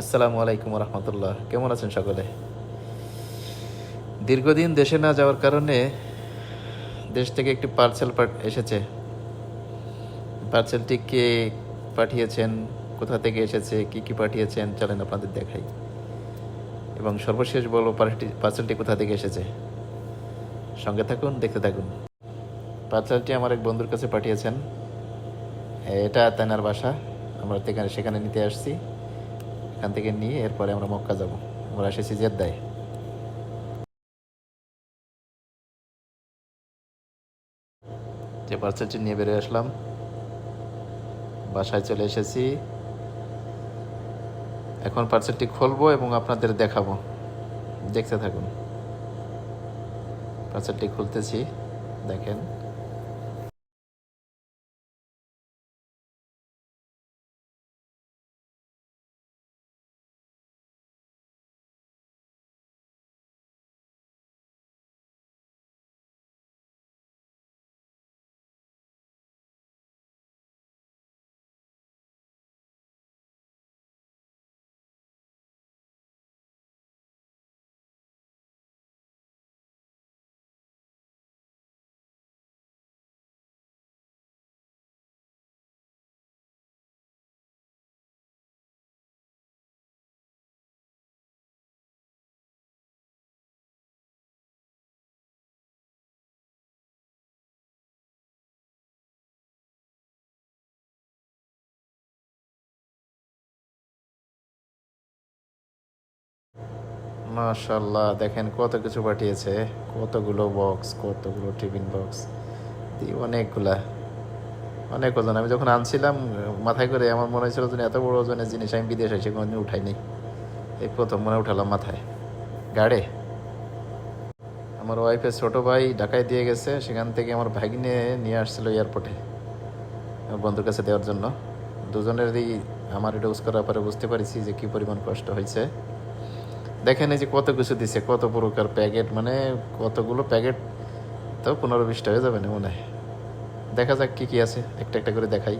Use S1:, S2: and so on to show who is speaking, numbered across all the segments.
S1: আসসালামু আলাইকুম রহমতুল্লাহ কেমন আছেন সকলে? দীর্ঘদিন দেশে না যাওয়ার কারণে দেশ থেকে একটি পার্সেল এসেছে। পার্সেলটি কে পাঠিয়েছেন, কোথা থেকে এসেছে, কি কি পাঠিয়েছেন, চলেন আপনাদের দেখাই। এবং সর্বশেষ বলব পার্সেলটি কোথা থেকে এসেছে। সঙ্গে থাকুন, দেখতে থাকুন। পার্সেলটি আমার এক বন্ধুর কাছে পাঠিয়েছেন। এটা তেনার বাসা। আমরা সেখানে নিতে আসছি। এখান থেকে নিয়ে এরপরে আমরা মক্কা যাব। আমরা এসেছি জেদ্দায়। যে পার্সেলটি নিয়ে বেরিয়ে আসলাম, বাসায় চলে এসেছি। এখন পার্সেলটি খুলবো এবং আপনাদের দেখাবো। দেখতে থাকুন। পার্সেলটি খুলতেছি, দেখেন। মাশাল্লাহ দেখেন কত কিছু পাঠিয়েছে। কতগুলো বক্স কতগুলো টিফিন বক্স অনেকগুলা। অনেক ওজন। আমি যখন আনছিলাম, মাথায় করে আমার মনে হয়েছিল যে এত বড় ওজনের জিনিস আমি বিদেশ এসে কোনোদিন উঠাইনি। এই প্রথম মনে উঠালাম মাথায়। গাড়ে? আমার ওয়াইফের ছোট ভাই ঢাকায় দিয়ে গেছে, সেখান থেকে আমার ভাগ্নে নিয়ে আসছিল এয়ারপোর্টে আমার বন্ধুর কাছে দেওয়ার জন্য। দুজনেরই আমার এটা ইউজ করার পরে বুঝতে পারছি যে কী পরিমাণ কষ্ট হয়েছে। দেখেন এই যে কত কিছু দিছে, কত প্রকার প্যাকেট মানে কতগুলো প্যাকেট তো পনেরো বিশটা হয়ে যাবে না মনে হয়। দেখা যাক কী কী আছে, একটা একটা করে দেখাই।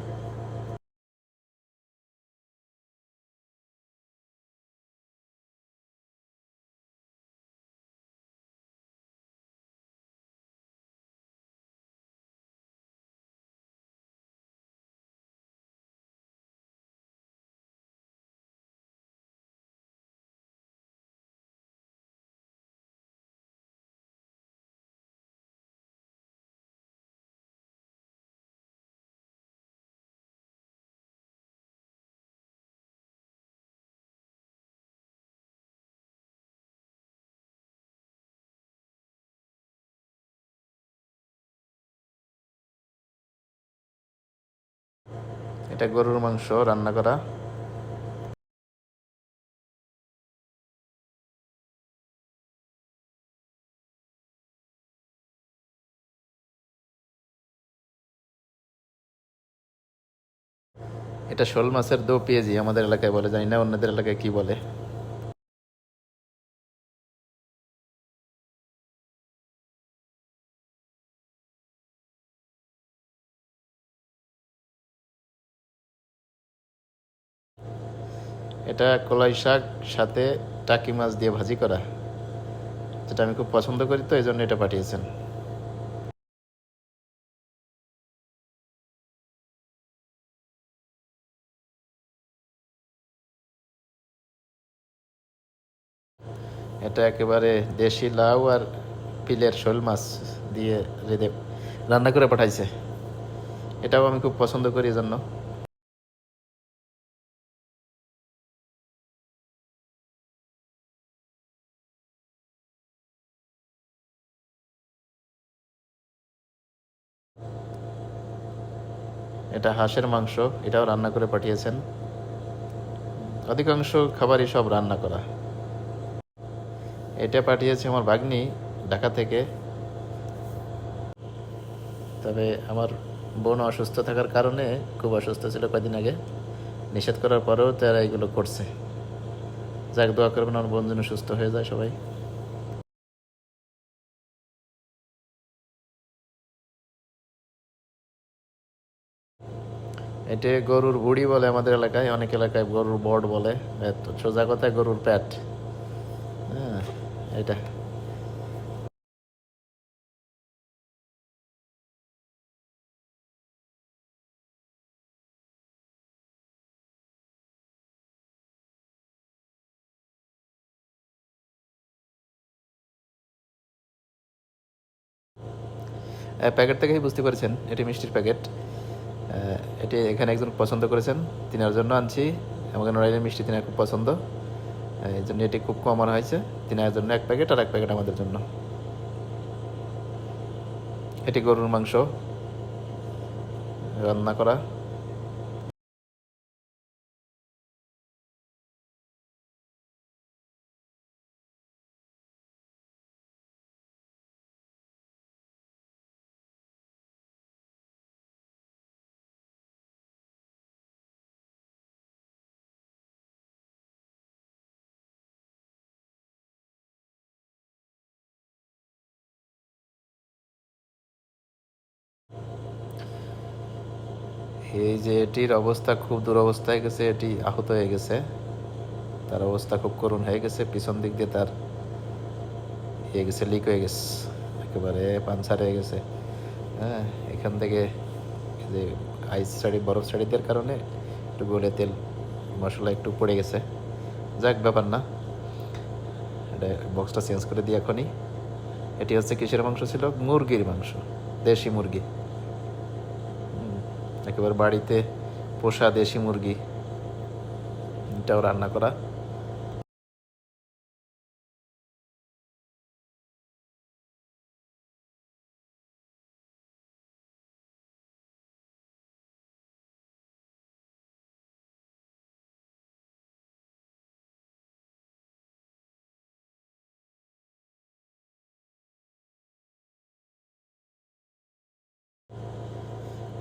S1: এটা গরুর মাংস, রান্না করা। এটা শোল মাছের দো পেঁয়াজি আমাদের এলাকায় বলে, জানি না অন্যদের এলাকায় কি বলে। এটা কলাই শাক সাথে টাকি মাছ দিয়ে ভাজি করা, যেটা আমি খুব পছন্দ করি তো এই জন্য এটা পাঠিয়েছেন। এটা একেবারে দেশি লাউ আর পিলের শোল মাছ দিয়ে রেঁধে রান্না করে পাঠাইছে। এটাও আমি খুব পছন্দ করি এই এটা হাঁসের মাংস, এটাও রান্না করে পাঠিয়েছেন। অধিকাংশ খাবারই সব রান্না করা। এটা পাঠিয়েছে আমার ভাগ্নি ঢাকা থেকে। তবে আমার বোন অসুস্থ থাকার কারণে খুব অসুস্থ ছিল কয়েকদিন আগে। নিষেধ করার পরেও তারা এগুলো করছে। যাক, দোয়া করবেন, আমার বোন যেন সুস্থ হয়ে যায় সবাই। এটা গরুর বুড়ি বলে আমাদের এলাকায়, অনেক এলাকায় গরুর বট বলে। সোজা কথায় গরুর প্যাট। হ্যাঁ এটা। প্যাকেট থেকেই বুঝতে পারছেন, এটি মিষ্টির প্যাকেট। এটি এখানে একজন পছন্দ করেছেন, তিনার জন্য আনছি। আমাকে নড়াইলের মিষ্টি তিনার খুব পছন্দ। এই জন্য এটি খুব কম আনা হয়েছে, তিনার জন্য এক প্যাকেট আর এক প্যাকেট আমাদের জন্য। এটি গরুর মাংস। রান্না করা। এই যে এটির অবস্থা খুব দুরবস্থা হয়ে গেছে, এটি আহত হয়ে গেছে। তার অবস্থা খুব করুণ হয়ে গেছে, পিছন দিক দিয়ে তার হয়ে গেছে লিক হয়ে গেছে, একেবারে পাঞ্চার হয়ে গেছে। হ্যাঁ এখান থেকে যে আইস শাড়ি বরফ শাড়িদের কারণে একটু গলে তেল মশলা একটু পড়ে গেছে। যাক, ব্যাপার না। এটা বক্সটা চেঞ্জ করে দিই এখনই। এটি হচ্ছে কিসের মাংস ছিল? মুরগির মাংস, দেশি মুরগি। একেবারে বাড়িতে পোষা দেশি মুরগি এটাও রান্না করা।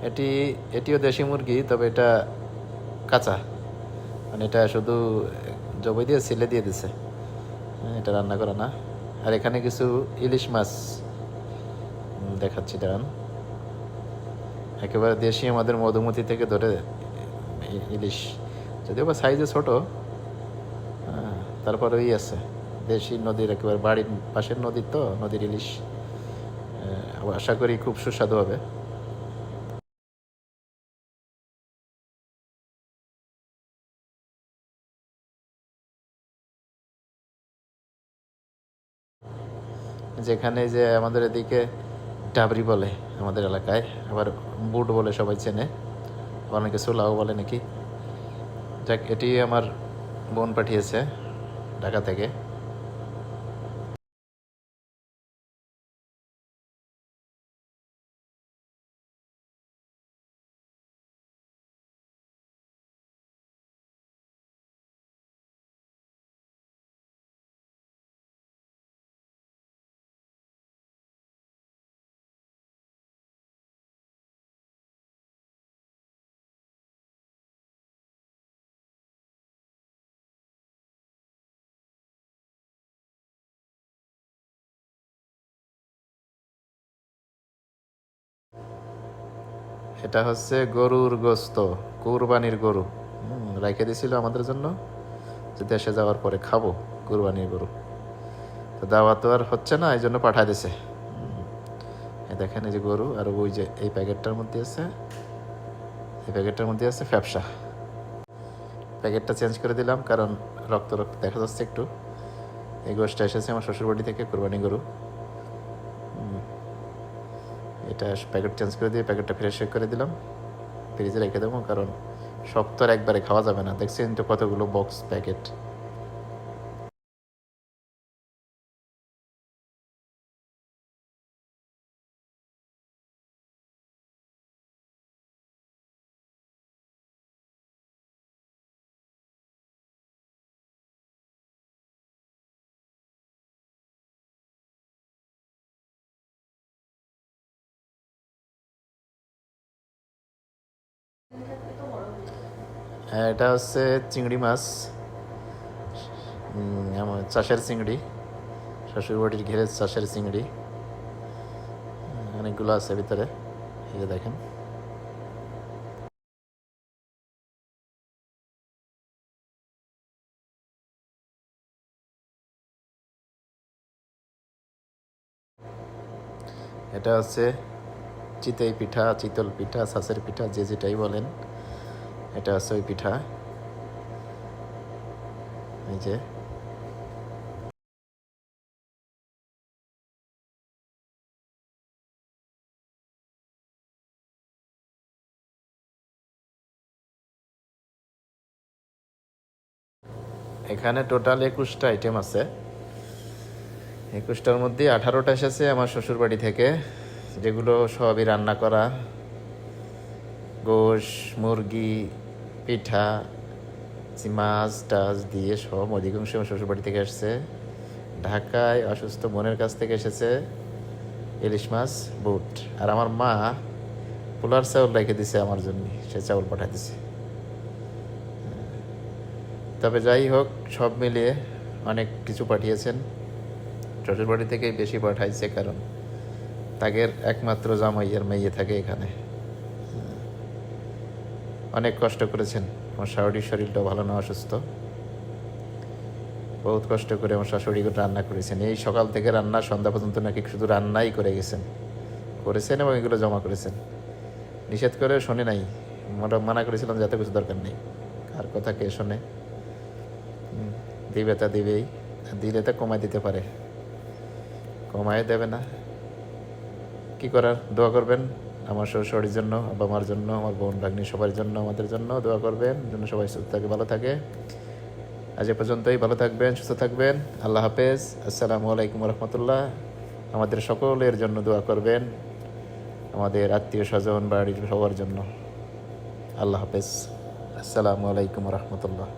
S1: এটি এটিও দেশি মুরগি তবে এটা কাঁচা। মানে এটা শুধু জবই দিয়ে সিলে দিয়ে দিছে। হ্যাঁ, এটা রান্না করা না। আর এখানে কিছু ইলিশ মাছ দেখাচ্ছি দাঁড়ান। একেবারে দেশি আমাদের মধুমতি থেকে ধরে ইলিশ। যদিও বা সাইজে ছোটো হ্যাঁ, তারপরে ওই আছে। দেশি নদীর একেবারে বাড়ির পাশের নদীর তো নদীর ইলিশ। আহ, আশা করি খুব সুস্বাদু হবে। যেখানে যে আমাদের এদিকে ডাবরি বলে আমাদের এলাকায়, আবার বুট বলে সবাই চেনে, অনেকে সোলাও বলে নাকি। যাক, এটি আমার বোন পাঠিয়েছে ঢাকা থেকে। এটা হচ্ছে গরুর গোস্ত, কুরবানির গরু। রেখে দিছিল আমাদের জন্য যে দেশে যাওয়ার পরে খাব কুরবানির গরু। তো দাওয়া তো আর হচ্ছে না, এই জন্য পাঠায় দিছে। দেখেন এই যে গরু, আর ওই যে এই প্যাকেটটার মধ্যে আছে, এই প্যাকেটটার মধ্যে আছে ফ্যাপসা। প্যাকেটটা চেঞ্জ করে দিলাম, কারণ রক্ত রক্ত দেখা যাচ্ছে একটু। এই গোষ্ঠটা এসেছে আমার শ্বশুরবাড়ি থেকে, কোরবানি গরু। এটা প্যাকেট চেঞ্জ করে দিয়ে প্যাকেটটা ফ্রেশ করে দিলাম। ফ্রিজে রেখে দেবো, কারণ আর একবারে খাওয়া যাবে না। দেখছেন তো কতগুলো বক্স প্যাকেট হ্যাঁ এটা হচ্ছে চিংড়ি মাছ। আমার চাষের চিংড়ি, শ্বশুরবাড়ির ঘিরে চাষের চিংড়ি। অনেকগুলো আছে ভিতরে, এই যে দেখেন। এটা হচ্ছে চিতই পিঠা, চিতল পিঠা, সাসের পিঠা, যে যেটাই বলেন, এটা হচ্ছে ওই পিঠা। এই যে। এখানে টোটাল একুশটা আইটেম আছে। একুশটার মধ্যে আঠারোটা এসেছে আমার শ্বশুর বাড়ি থেকে। যেগুলো সবই রান্না করা। গোশ, মুরগি, পিঠা মাছ টাছ দিয়ে সব অধিকাংশ আমার শ্বশুর বাড়ি থেকে এসেছে ঢাকায় অসুস্থ বোনের কাছ থেকে এসেছে ইলিশ মাছ, বুট। আর আমার মা পোলার চাউল রেখে দিছে আমার জন্য, সে চাউল পাঠাই দিছে। তবে যাই হোক, সব মিলিয়ে অনেক কিছু পাঠিয়েছেন। শ্বশুরবাড়ি থেকেই বেশি পাঠাইছে কারণ তাগের একমাত্র জামাইয়ের মেয়ে থাকে এখানে। অনেক কষ্ট করেছেন। আমার শাশুড়ির শরীরটা ভালো না, অসুস্থ। বহুত কষ্ট করে আমার শাশুড়ি রান্না করেছেন। এই সকাল থেকে রান্না, সন্ধ্যা পর্যন্ত নাকি শুধু রান্নাই করে গেছেন। করেছেন এবং এগুলো জমা করেছেন। নিষেধ করে শোনে নাই। মানা করেছিলাম যাতে কিছু দরকার নেই। কার কথা কে শোনে? দিবে তা দিবেই। দিলে তা কমায় দিতে পারে। কমায় দেবে না। কি করার? দোয়া করবেন? আমার শ্বশুরের জন্য বাবা মার জন্য, আমার বোন ভাগ্নি সবার জন্য, আমাদের জন্য দোয়া করবেন, যেন সবাই সুস্থ থাকে, ভালো থাকে। আজ এ পর্যন্তই, ভালো থাকবেন, সুস্থ থাকবেন। আল্লাহ হাফেজ। আসসালামু আলাইকুম রহমতুল্লাহ আমাদের সকলের জন্য দোয়া করবেন, আমাদের আত্মীয় স্বজন, বাড়ির সবার জন্য। আল্লাহ হাফেজ। আসসালামু আলাইকুম রহমতুল্লাহ